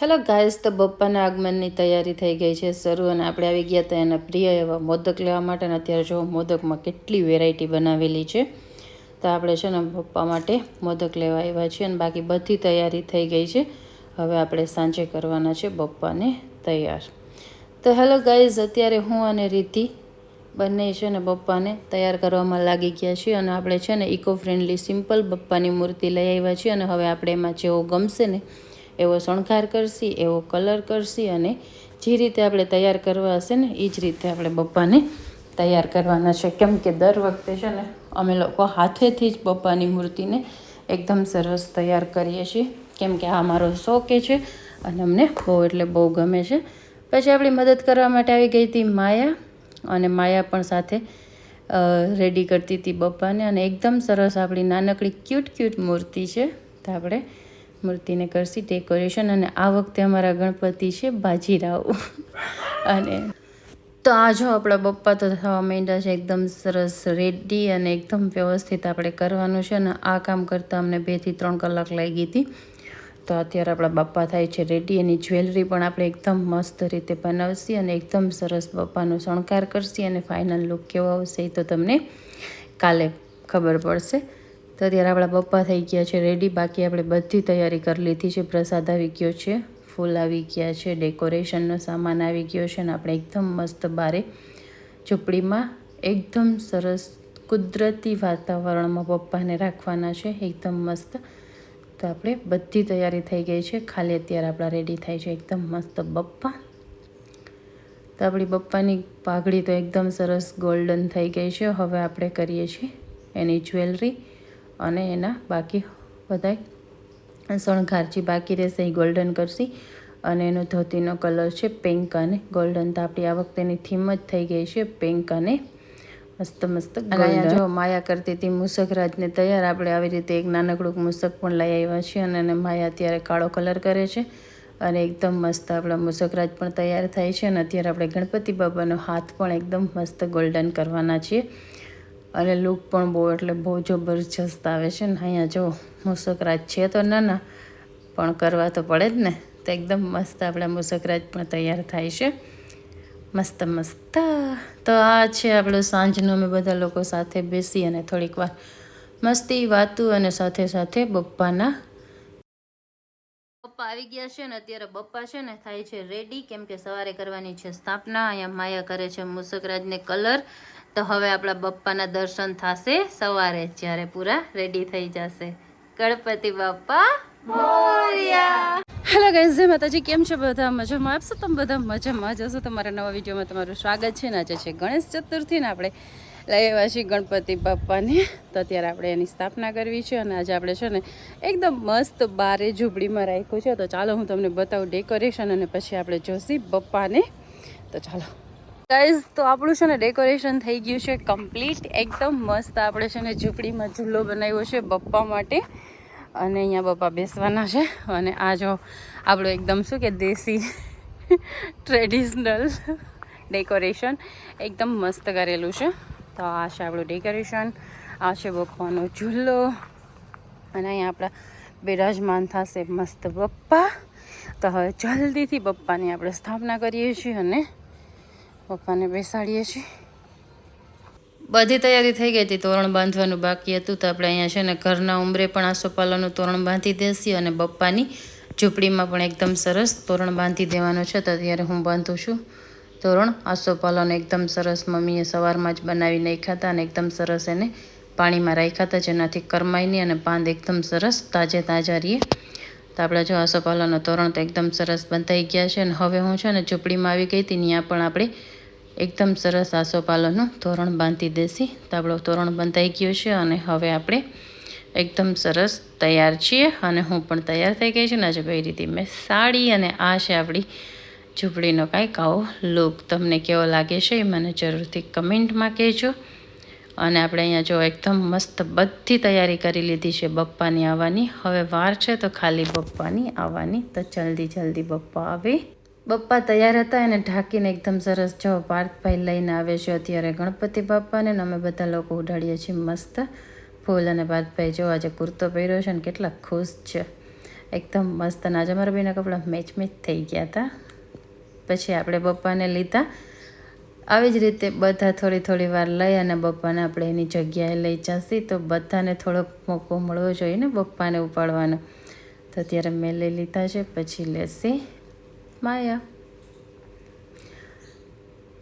Hello guys તો બપ્પાના આગમનની તૈયારી થઈ ગઈ છે શરૂ અને આપણે આવી ગયા હતા એના પ્રિય એવા મોદક લેવા માટે અને અત્યારે જો મોદકમાં કેટલી વેરાયટી બનાવેલી છે, તો આપણે છે ને પપ્પા માટે મોદક લેવા આવ્યા છીએ અને બાકી બધી તૈયારી થઈ ગઈ છે. હવે આપણે સાંજે કરવાના છે બપ્પાને તૈયાર. તો હેલો ગાઈઝ અત્યારે હું અને રીતિ બંને છે ને બપ્પાને તૈયાર કરવામાં લાગી ગયા છીએ અને આપણે છે ને ઇકો ફ્રેન્ડલી સિમ્પલ બપ્પાની મૂર્તિ લઈ આવ્યા છીએ અને હવે આપણે એમાં જેવો ગમશે ને એવો શણગાર કરશી, એવો કલર કરશી અને જે રીતે આપણે તૈયાર કરવા હશે ને એ જ રીતે આપણે બપ્પાને તૈયાર કરવાના છે. કેમ કે દર વખતે છે ને, અમે લોકો હાથેથી જ બપ્પાની મૂર્તિને એકદમ સરસ તૈયાર કરીએ છીએ. કેમ કે આ મારો શોખ છે અને અમને બહુ એટલે બહુ ગમે છે. પછી આપણી મદદ કરવા માટે આવી ગઈ હતી માયા અને માયા પણ સાથે રેડી કરતી હતી બપ્પાને. અને એકદમ સરસ આપણી નાનકડી ક્યુટ ક્યુટ મૂર્તિ છે. તો આપણે મૂર્તિને કરશી ડેકોરેશન અને આ વખતે અમારા ગણપતિ છે બાજીરાવ. અને તો આ જો આપણા બપ્પા તો થવા માંડ્યા છે એકદમ સરસ રેડી અને એકદમ વ્યવસ્થિત આપણે કરવાનું છે અને આ કામ કરતાં અમને બેથી ત્રણ કલાક લાગી હતી. તો અત્યારે આપણા બાપ્પા થાય છે રેડી એની જ્વેલરી પણ આપણે એકદમ મસ્ત રીતે બનાવશી અને એકદમ સરસ બપ્પાનો શણગાર કરશી અને ફાઇનલ લુક કેવો આવશે એ તો તમને કાલે ખબર પડશે. તો અત્યારે આપણા પપ્પા થઈ ગયા છે રેડી બાકી આપણે બધી તૈયારી કરી લીધી છે. પ્રસાદ આવી ગયો છે, ફૂલ આવી ગયા છે ડેકોરેશનનો સામાન આવી ગયો છે અને આપણે એકદમ મસ્ત બારે ઝૂંપડીમાં એકદમ સરસ કુદરતી વાતાવરણમાં પપ્પાને રાખવાના છે, એકદમ મસ્ત. તો આપણે બધી તૈયારી થઈ ગઈ છે. ખાલી અત્યારે આપણા રેડી થાય છે. એકદમ મસ્ત બપ્પા તો આપણી બપ્પાની પાઘડી તો એકદમ સરસ ગોલ્ડન થઈ ગઈ છે. હવે આપણે કરીએ છીએ એની જ્વેલરી અને એના બાકી બધાય શણગાર જે બાકી રહેશે એ ગોલ્ડન કરશી. અને એનો ધોતીનો કલર છે પિંક અને ગોલ્ડન તો આપણી આ વખતેની થીમ જ થઈ ગઈ છે પિંક અને મસ્ત મસ્ત અહીંયા જો માયા કરતી હતી મુસકરાજને તૈયાર આપણે આવી રીતે એક નાનકડું મુસક પણ લઈ આવ્યા છીએ અને એને માયા અત્યારે કાળો કલર કરે છે. અને એકદમ મસ્ત આપણા મુસકરાજ પણ તૈયાર થાય છે અને અત્યારે આપણે ગણપતિ બાબાનો હાથ પણ એકદમ મસ્ત ગોલ્ડન કરવાના છીએ. અને લુક પણ બહુ એટલે બહુ જબરજસ્ત આવે છે ને. અહીંયા જો મુસકરાજ છે તો ના ના. પણ કરવા તો પડે જ ને. તો એકદમ મસ્ત આપણા મુસકરાજ પણ તૈયાર થાય છે. મસ્ત મસ્ત. તો આ છે આપણો સાંજનો. અમે બધા લોકો સાથે બેસી અને થોડીક વાર મસ્તી, વાતું અને સાથે સાથે બપ્પાના બપ્પા આવી ગયા છે ને. અત્યારે બપ્પા છે ને થાય છે રેડી કેમ કે સવારે કરવાની છે સ્થાપના. અહીંયા માયા કરે છે મુસકરાજને કલર તો હવે આપણા બપ્પાના દર્શન થશે સવારે જ્યારે પૂરા રેડી થઈ જશે. ગણપતિ બાપ્પા હેલો ગાઈઝ માતાજી, કેમ છે બધા? મજામાં? આપશો તમે બધા મજામાં જશો તમારા નવા વિડીયોમાં તમારું સ્વાગત છે ને આજે છે ગણેશ ચતુર્થી ને આપણે લઈ આવ્યા છીએ ગણપતિ બાપ્પાને તો અત્યારે આપણે એની સ્થાપના કરવી છે અને આજે આપણે છે ને એકદમ મસ્ત બારે ઝૂંપડીમાં રાખ્યું છે. તો ચાલો હું તમને બતાવું ડેકોરેશન અને પછી આપણે જોશી બપ્પાને. તો ચાલો. ગાઈઝ તો આપણું છે ને ડેકોરેશન થઈ ગયું છે કમ્પ્લીટ એકદમ મસ્ત આપણે છે ને ઝૂંપડીમાં ઝૂલો બનાવ્યો છે બપ્પા માટે. અને અહીંયા બપ્પા બેસવાના છે. અને આ જો આપણું એકદમ શું કે દેશી ટ્રેડિશનલ ડેકોરેશન એકદમ મસ્ત કરેલું છે. તો આ છે આપણું ડેકોરેશન આ છે બપ્પાનો ઝૂલો અને અહીંયા આપણા બિરાજમાન થશે મસ્ત બપ્પા. તો હવે જલ્દીથી બપ્પાની આપણે સ્થાપના કરીએ છીએ અને પપ્પાને બેસાડીએ છીએ. બધી તૈયારી થઈ ગઈ હતી. તોરણ બાંધવાનું બાકી હતું તો આપણે અહીંયા છે ને ઘરના ઉંમરે પણ આસોપાલાનું તોરણ બાંધી દેશી અને બપ્પાની ઝૂંપડીમાં પણ એકદમ સરસ તોરણ બાંધી દેવાનું છે. તો અત્યારે હું બાંધું છું તોરણ. આસોપાલાનો એકદમ સરસ મમ્મીએ સવારમાં જ બનાવી નાખ્યા હતા અને એકદમ સરસ એને પાણીમાં રાખ્યા હતા, જેનાથી કરમાઈની અને પાંદ એકદમ સરસ તાજે તાજા રહીએ તો આપણે જો આસોપાલાનો તોરણ તો એકદમ સરસ બંધાઈ ગયા છે. અને હવે હું છે ને ઝૂંપડીમાં આવી ગઈ હતી. ત્યાં પણ આપણે એકદમ સરસ આસોપાલવનું તોરણ બાંધી દેશી તો આપણો તોરણ બંધાઈ ગયું છે અને હવે આપણે એકદમ સરસ તૈયાર છીએ અને હું પણ તૈયાર થઈ ગઈ છું ને આજે કઈ રીતે મેં સાડી અને આ છે આપણી ઝૂંપડીનો કાંઈક આવો લુક તમને કેવો લાગે છે એ મને જરૂરથી કમેન્ટમાં કહેજો. અને આપણે અહીંયા જો એકદમ મસ્ત બધી તૈયારી કરી લીધી છે બપ્પાની આવવાની. હવે વાર છે તો ખાલી બપ્પાની આવવાની તો જલ્દી જલ્દી બપ્પા આવે. બપ્પા તૈયાર હતા એને ઢાંકીને એકદમ સરસ જો પાર્થભાઈ લઈને આવે છે અત્યારે ગણપતિ બાપાને અને અમે બધા લોકો ઉડાડીએ છીએ મસ્ત ફૂલ અને પાર્થભાઈ જો આજે કુર્તો પહેર્યો છે ને કેટલા ખુશ છે. એકદમ મસ્ત અને આજે કપડાં મેચ મેચ થઈ ગયા હતા. પછી આપણે બપ્પાને લીધા. આવી જ રીતે બધા થોડી થોડી વાર લઈ અને બપ્પાને આપણે એની જગ્યાએ લઈ જશી તો બધાને થોડોક મોકો મળવો જોઈએ ને બપ્પાને ઉપાડવાનો. તો અત્યારે મેં લઈ લીધા છે, પછી લેશે. માયા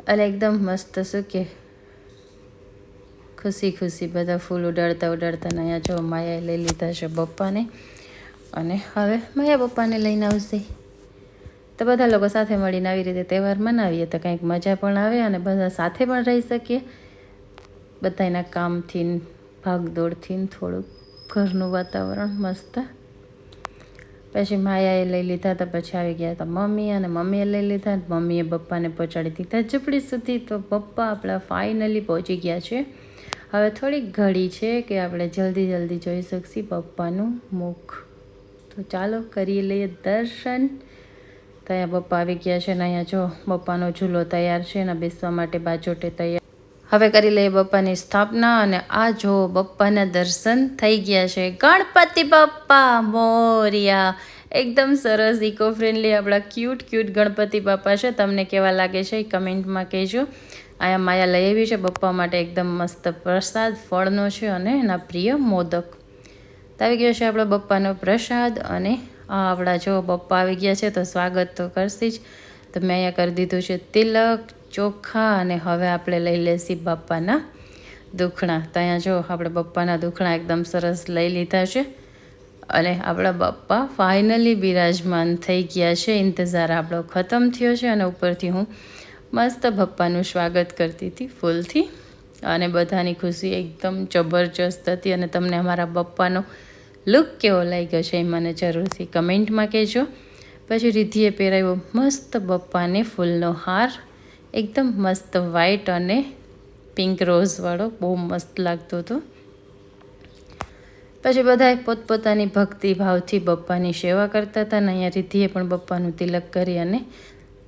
અને એકદમ મસ્ત શું કે ખુશી ખુશી બધા ફૂલ ઉડાડતા ઉડાડતા અહીંયા જો માયાએ લઈ લીધા છે પપ્પાને અને હવે માયા પપ્પાને લઈને આવશે। તો બધા લોકો સાથે મળીને આવી રીતે તહેવાર મનાવીએ તો કંઈક મજા પણ આવે અને બધા સાથે પણ રહી શકીએ। બધાના કામથી ભાગદોડથી થોડુંક ઘરનું વાતાવરણ મસ્ત પછી માયાએ લઈ લીધા તો પછી આવી ગયા હતા મમ્મી અને મમ્મીએ લઈ લીધા. મમ્મીએ પપ્પાને પહોંચાડી દીધા. ઝૂંપડી સુધી તો પપ્પા આપણા ફાઇનલી પહોંચી ગયા છે. હવે થોડીક ઘડી છે કે આપણે જલ્દી જલ્દી જોઈ શકશી પપ્પાનું મુખ. તો ચાલો કરી લઈએ દર્શન. ત્યાં પપ્પા આવી ગયા છે ને અહીંયા જો પપ્પાનો ઝૂલો તૈયાર છે એના બેસવા માટે બાજોટે તૈયાર હવે કરી લઈએ બપ્પાની સ્થાપના અને આ જો બપ્પાના દર્શન થઈ ગયા છે. ગણપતિ બપ્પા મોરિયા. એકદમ સરસ ઇકો ફ્રેન્ડલી આપણા ક્યુટ ક્યુટ ગણપતિ બાપા છે. તમને કેવા લાગે છે એ કમેન્ટમાં કહેજો. અહીંયા માયા લઈ આવી છે બપ્પા માટે એકદમ મસ્ત પ્રસાદ, ફળનો છે અને એના પ્રિય મોદક. તો આવી ગયો છે આપણો બપ્પાનો પ્રસાદ અને આ આપણા જો બપ્પા આવી ગયા છે તો સ્વાગત તો કરશી જ. તો મેં અહીંયા કરી દીધું છે તિલક ચોખા અને હવે આપણે લઈ લેશી બાપાના દુખણા. ત્યાં જો આપણે બપ્પાના દુખણા એકદમ સરસ લઈ લીધા છે. અને આપણા બાપ્પા ફાઇનલી બિરાજમાન થઈ ગયા છે. ઇંતજાર આપણો ખતમ થયો છે અને ઉપરથી હું મસ્ત બપ્પાનું સ્વાગત કરતી હતી ફૂલથી. અને બધાની ખુશી એકદમ જબરજસ્ત હતી અને તમને અમારા બપ્પાનો લુક કેવો લાગ્યો છે એ મને જરૂરથી કમેન્ટમાં કહેજો. પછી રિદ્ધિએ પહેરાવ્યો મસ્ત બપ્પાને ફૂલનો હાર. એકદમ મસ્ત વ્હાઈટ અને પિંક રોઝવાળો બહુ મસ્ત લાગતો હતો. પછી બધાએ પોતપોતાની ભક્તિભાવથી બપ્પાની સેવા કરતા હતા અને અહીંયા રિદ્ધિએ પણ બપ્પાનું તિલક કરી અને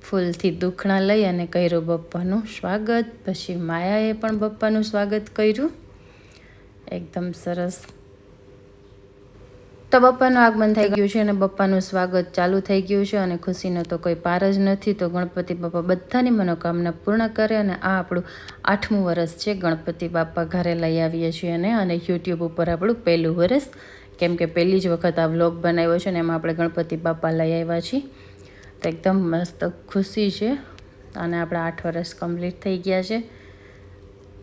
ફૂલથી દુખણા લઈ અને કર્યું બપ્પાનું સ્વાગત. પછી માયાએ પણ બપ્પાનું સ્વાગત કર્યું. એકદમ સરસ. તો બપ્પાનું આગમન થઈ ગયું છે અને બપ્પાનું સ્વાગત ચાલુ થઈ ગયું છે અને ખુશીનો તો કોઈ પાર જ નથી. તો ગણપતિ બાપા બધાની મનોકામના પૂર્ણ કરે અને આ આપણું આઠમું વરસ છે ગણપતિ બાપા ઘરે લઈ આવીએ છીએ અને અને યુટ્યુબ ઉપર આપણું પહેલું વરસ, કેમ કે પહેલી જ વખત આ વ્લોગ બનાવ્યો છે ને એમાં આપણે ગણપતિ બાપા લઈ આવ્યા છીએ. તો એકદમ મસ્ત ખુશી છે અને આપણા આઠ વર્ષ કમ્પ્લીટ થઈ ગયા છે.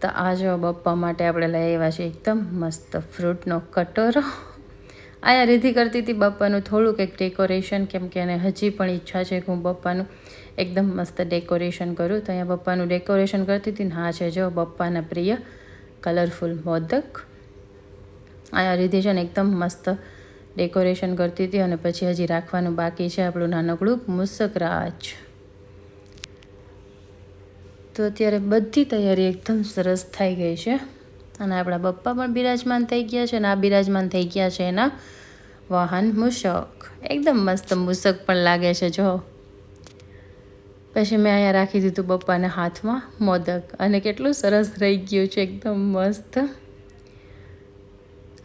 તો આ જો બપ્પા માટે આપણે લઈ આવ્યા છીએ એકદમ મસ્ત ફ્રૂટનો કટોરો. અહીંયા રિધિ કરતી હતી બપ્પાનું થોડુંક એક ડેકોરેશન કેમ કે એને હજી પણ ઈચ્છા છે કે હું બપ્પાનું એકદમ મસ્ત ડેકોરેશન કરું. તો અહીંયા બપ્પાનું ડેકોરેશન કરતી હતી ને હા છે, જો બપ્પાના પ્રિય કલરફુલ મોદક. અહીંયા રિધિ છે ને એકદમ મસ્ત ડેકોરેશન કરતી હતી અને પછી હજી રાખવાનું બાકી છે આપણું નાનકડું મુસક રાજ તો અત્યારે બધી તૈયારી એકદમ સરસ થઈ ગઈ છે. અને આપણા બપ્પા પણ બિરાજમાન થઈ ગયા છે અને આ બિરાજમાન થઈ ગયા છે એના વાહન મૂષક. એકદમ મસ્ત મૂષક પણ લાગે છે, જો. પછી મેં અહીંયા રાખી દીધું પપ્પાના હાથમાં મોદક અને કેટલું સરસ રહી ગયું છે, એકદમ મસ્ત.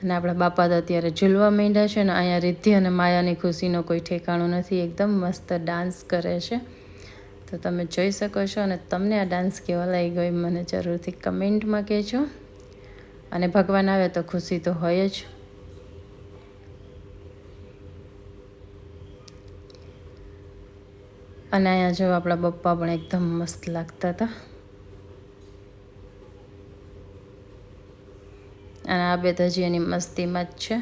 અને આપણા બાપા તો અત્યારે ઝૂલવા માંડ્યા છે ને અહીંયા રિદ્ધિ અને માયાની ખુશીનો કોઈ ઠેકાણું નથી, એકદમ મસ્ત ડાન્સ કરે છે. તો તમે જોઈ શકો છો અને તમને આ ડાન્સ કેવો લાગી ગયો મને જરૂરથી કમેન્ટમાં કહેજો. અને ભગવાન આવે તો ખુશી તો હોય જ. અને અહીંયા જો આપણા બપ્પા પણ એકદમ મસ્ત લાગતા હતા. અને આ બે તો હજી એની મસ્તીમાં જ છે.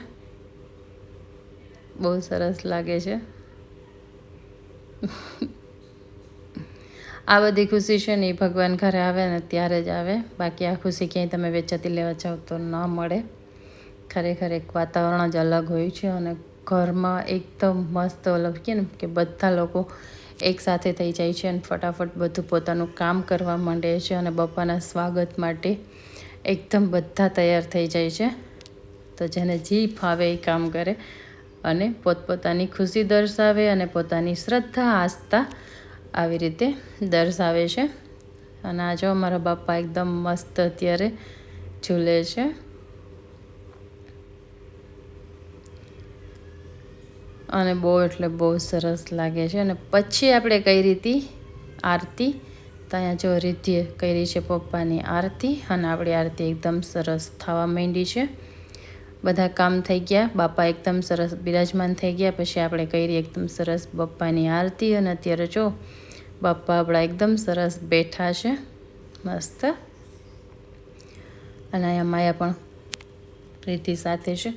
બહુ સરસ લાગે છે. આ બધી ખુશી છે ને એ ભગવાન ઘરે આવે ને ત્યારે જ આવે. બાકી આ ખુશી ક્યાંય તમે વેચાતી લેવા જાઓ તો ન મળે. ખરેખર એક વાતાવરણ જ અલગ હોય છે અને ઘરમાં એકદમ મસ્ત અલગ કે ને કે બધા લોકો એકસાથે થઈ જાય છે અને ફટાફટ બધું પોતાનું કામ કરવા માંડે છે અને બપ્પાના સ્વાગત માટે એકદમ બધા તૈયાર થઈ જાય છે. તો જેને જી ફાવે એ કામ કરે અને પોતપોતાની ખુશી દર્શાવે અને પોતાની શ્રદ્ધા, આસ્થા આવી રીતે દર્શાવે છે. અને આ જો મારા બાપા એકદમ મસ્ત અત્યારે ઝૂલે છે. અને બહુ એટલે બહુ સરસ લાગે છે. અને પછી આપણે કઈ રીતે? આરતી. ત્યાં જો રીતિએ કરી છે પપ્પાની આરતી. અને આપણી આરતી એકદમ સરસ થવા માંડી છે. બધા કામ થઈ ગયા. બાપા એકદમ સરસ બિરાજમાન થઈ ગયા. પછી આપણે કરી એકદમ સરસ પપ્પાની આરતી. અને અત્યારે જો બાપા આપણા એકદમ સરસ બેઠા છે, મસ્ત. અને અહીંયા માયા પણ રીતિ સાથે છે.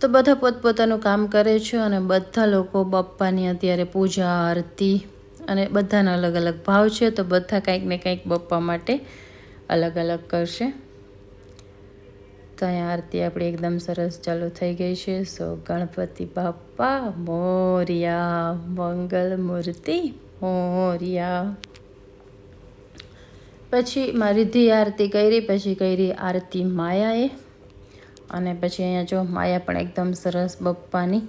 તો બધા પોતપોતાનું કામ કરે છે અને બધા લોકો બાપાની અત્યારે પૂજા, આરતી અને બધાના અલગ અલગ ભાવ છે, તો બધા કંઈક ને કંઈક બાપા માટે અલગ અલગ કરશે. તો અહીંયા આરતી આપણી એકદમ સરસ ચાલુ થઈ ગઈ છે. સો ગણપતિ બાપા, મોરિયા, મંગલ મૂર્તિ, મોરિયા. પછી ધી આરતી કરી, પછી કરી આરતી માયાએ. અને પછી અહીંયા જો માયા પણ એકદમ સરસ બપ્પાની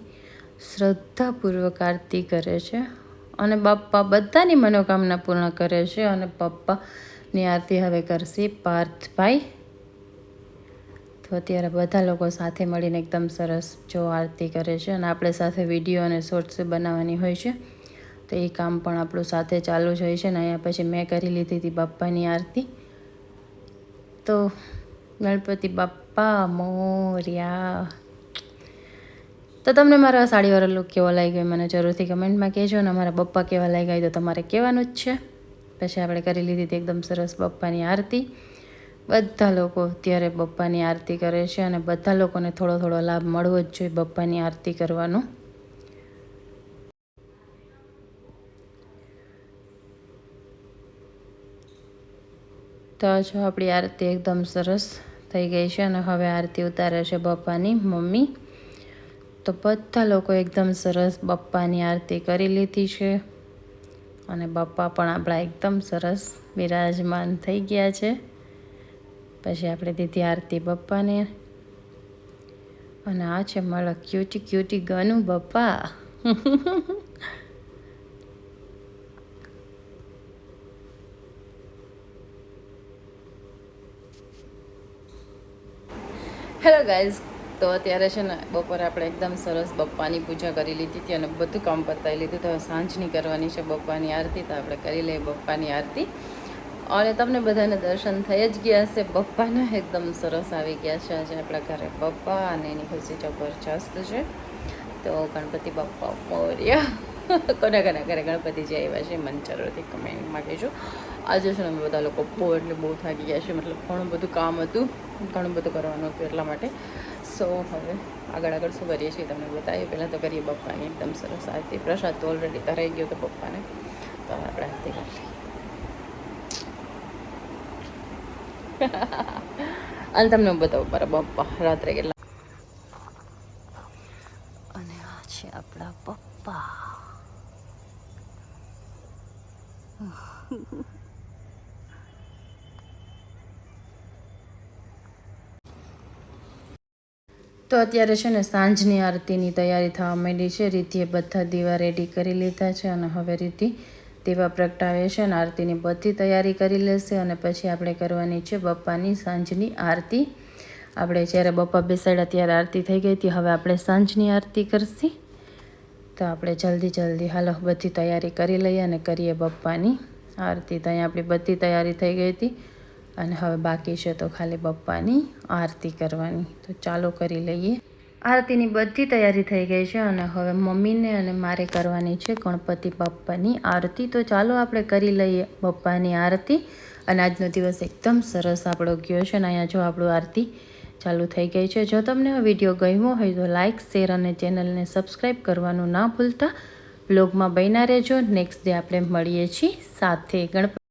શ્રદ્ધાપૂર્વક આરતી કરે છે. અને બાપ્પા બધાની મનોકામના પૂર્ણ કરે છે. અને પપ્પાની આરતી હવે કરશે પાર્થભાઈ. તો અત્યારે બધા લોકો સાથે મળીને એકદમ સરસ જો આરતી કરે છે અને આપણે સાથે વીડિયો અને શોર્ટ્સ બનાવવાની હોય છે. તો એ કામ પણ આપણું સાથે ચાલુ જ હોય છે ને અહીંયા પછી મેં કરી લીધી હતી બાપ્પાની આરતી. તો ગણપતિ બાપ્પા મોર્યા. તો તમને મારા સાડીવાળો લુક કેવો લાગ્યો મને જરૂરથી કમેન્ટમાં કહેજો અને મારા બપ્પા કેવા લાગ્યા તો તમારે કહેવાનું જ છે. પછી આપણે કરી લીધી હતી એકદમ સરસ બપ્પાની આરતી. બધા લોકો અત્યારે બપ્પાની આરતી કરે છે અને બધા લોકોને થોડો થોડો લાભ મળવો જ જોઈએ બપ્પાની આરતી કરવાનો. તો જો આપણી આરતી એકદમ સરસ થઈ ગઈ છે અને હવે આરતી ઉતારે છે બપ્પાની મમ્મી. તો બધા લોકો એકદમ સરસ બપ્પાની આરતી કરી લીધી છે અને બપ્પા પણ આપણા એકદમ સરસ બિરાજમાન થઈ ગયા છે. પછી આપણે દીધી આરતી બપ્પાને. અને આ છે મારા ક્યુટી ક્યુટી ગનું બપ્પા. હેલો ગાઈઝ તો અત્યારે છે ને બપોરે આપણે એકદમ સરસ બપ્પાની પૂજા કરી લીધી હતી અને બધું કામ પતાવી લીધું તો સાંજની કરવાની છે બપ્પાની આરતી, તો આપણે કરી લઈએ બપ્પાની આરતી. અને તમને બધાને દર્શન થઈ જ ગયા છે પપ્પાના એકદમ સરસ આવી ગયા છે આજે આપણા ઘરે પપ્પા અને એની ખુશી જબરજસ્ત છે. તો ગણપતિ બાપ્પા મોર્યા. કોના કોના ઘરે ગણપતિજી આવ્યા છે મને જરૂરથી કમેન્ટમાં કહેજો. આજે છે અમે બધા લોકો બહુ એટલે બહુ થાકી ગયા છે. મતલબ ઘણું બધું કામ હતું. ઘણું બધું કરવાનું હતું એટલા માટે. સો હવે આગળ આગળ શું કરીએ છીએ તમને બતાવીએ. પહેલાં તો કરીએ પપ્પાની એકદમ સરસ આરતી. પ્રસાદ તો ઓલરેડી ધરાઈ ગયો તો પપ્પાને. તો આપણે આરતી કરી લઈએ અને તમને હું બતાવું મારા પપ્પા રાત્રે કેટલા. અને આ છે આપણા પપ્પા. તો અત્યારે છે ને સાંજની આરતીની તૈયારી થવા માંડી છે. રીતિએ બધા દીવા રેડી કરી લીધા છે અને હવે રીતિ દીવા પ્રગટાવે છે અને આરતીની બધી તૈયારી કરી લેશે અને પછી આપણે કરવાની છે બપ્પાની સાંજની આરતી. આપણે જ્યારે બપ્પા બેસાડ્યા ત્યારે આરતી થઈ ગઈ હતી, હવે આપણે સાંજની આરતી કરશી. તો આપણે જલ્દી જલ્દી હાલો બધી તૈયારી કરી લઈએ અને કરીએ બપ્પાની આરતી. તો અહીંયા આપણી બધી તૈયારી થઈ ગઈ હતી અને હવે બાકી છે તો ખાલી બપ્પાની આરતી કરવાની. તો ચાલો કરી લઈએ. આરતીની બધી તૈયારી થઈ ગઈ છે અને હવે મમ્મીને અને મારે કરવાની છે ગણપતિ બાપ્પાની આરતી. તો ચાલો આપણે કરી લઈએ બપ્પાની આરતી. અને આજનો દિવસ એકદમ સરસ આપણો ગયો છે અને અહીંયા જો આપણું આરતી ચાલુ થઈ ગઈ છે. જો તમને વીડિયો ગમ્યો હોય તો લાઇક શેર અને ચેનલને સબસ્ક્રાઈબ કરવાનું ના ભૂલતા. બ્લોગમાં બન્યા રહેજો. નેક્સ્ટ ડે આપણે મળીએ છીએ સાથે ગણપતિ